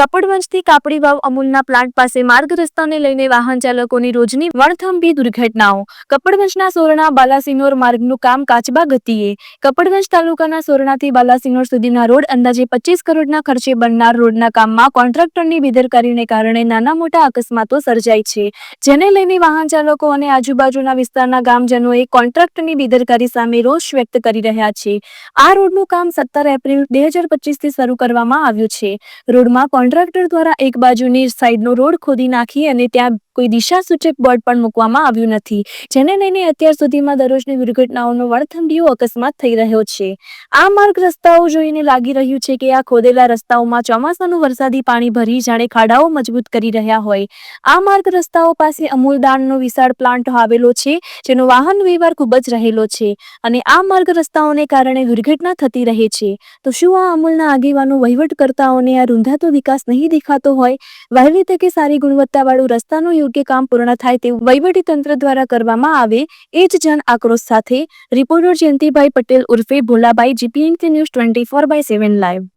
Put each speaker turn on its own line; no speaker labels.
કપડવંજથી કાપડી વાવ અમૂલના પ્લાન્ટ પાસે માર્ગ રસ્તાને લઈને વાહન ચાલકોની રોજની વણથંભી દુર્ઘટનાઓ. કપડવંજના સોરણા બાલાસિનોર માર્ગનું કામ કાચબા ગતિએ. કપડવંજ તાલુકાના સોરણાથી બાલાસિનોર સુધીના રોડ અંદાજે પચીસ કરોડના ખર્ચે બનનાર રોડના કામમાં કોન્ટ્રાક્ટરની બેદરકારીને કારણે નાના મોટા અકસ્માતો સર્જાય છે. જેને લઈને વાહન ચાલકો અને આજુબાજુના વિસ્તારના ગામજનોએ કોન્ટ્રાક્ટરની બેદરકારી સામે રોષ વ્યક્ત કરી રહ્યા છે. આ રોડનું કામ સત્તર એપ્રિલ બે હજાર પચીસથી શરૂ કરવામાં આવ્યું છે. રોડમાં કોન્ટ્રાક્ટર દ્વારા એક બાજુની સાઈડનો રોડ ખોદી નાખી અને ત્યાં કોઈ દિશા સૂચક બોર્ડ પણ મૂકવામાં આવ્યું નથી. જેને લઈને અત્યાર સુધીમાં દરરોજની દુર્ઘટનાઓનો વળથંભીયો અકસ્માત થઈ રહ્યો છે. આ માર્ગ રસ્તાઓ જોઈને લાગી રહ્યું છે કે આ ખોદેલા રસ્તાઓમાં ચોમાસાનું વરસાદી પાણી ભરી જાણે ખાડાઓ મજબૂત કરી રહ્યા હોય. આ માર્ગ રસ્તાઓ પાસે અમૂલદાનનો વિશાળ પ્લાન્ટ આવેલો છે, જેનો વાહન વ્યવહાર ખૂબ જ રહેલો છે અને આ માર્ગ રસ્તાઓને કારણે દુર્ઘટના થતી રહે છે. તો શું આ અમૂલના આગેવાનો વહીવટકર્તાઓને આ રૂંધાતો વિકાસ નહીં દેખાતો હોય? વહેલી તકે સારી ગુણવત્તાવાળું રસ્તાનું યોગ્ય કામ પૂર્ણ થાય તેવું વહીવટી તંત્ર દ્વારા કરવામાં આવે એ જ જન આક્રોશ સાથે. રિપોર્ટર જયંતિભાઈ પટેલ ઉર્ફે Bholabhai GPNC news twenty four by seven live.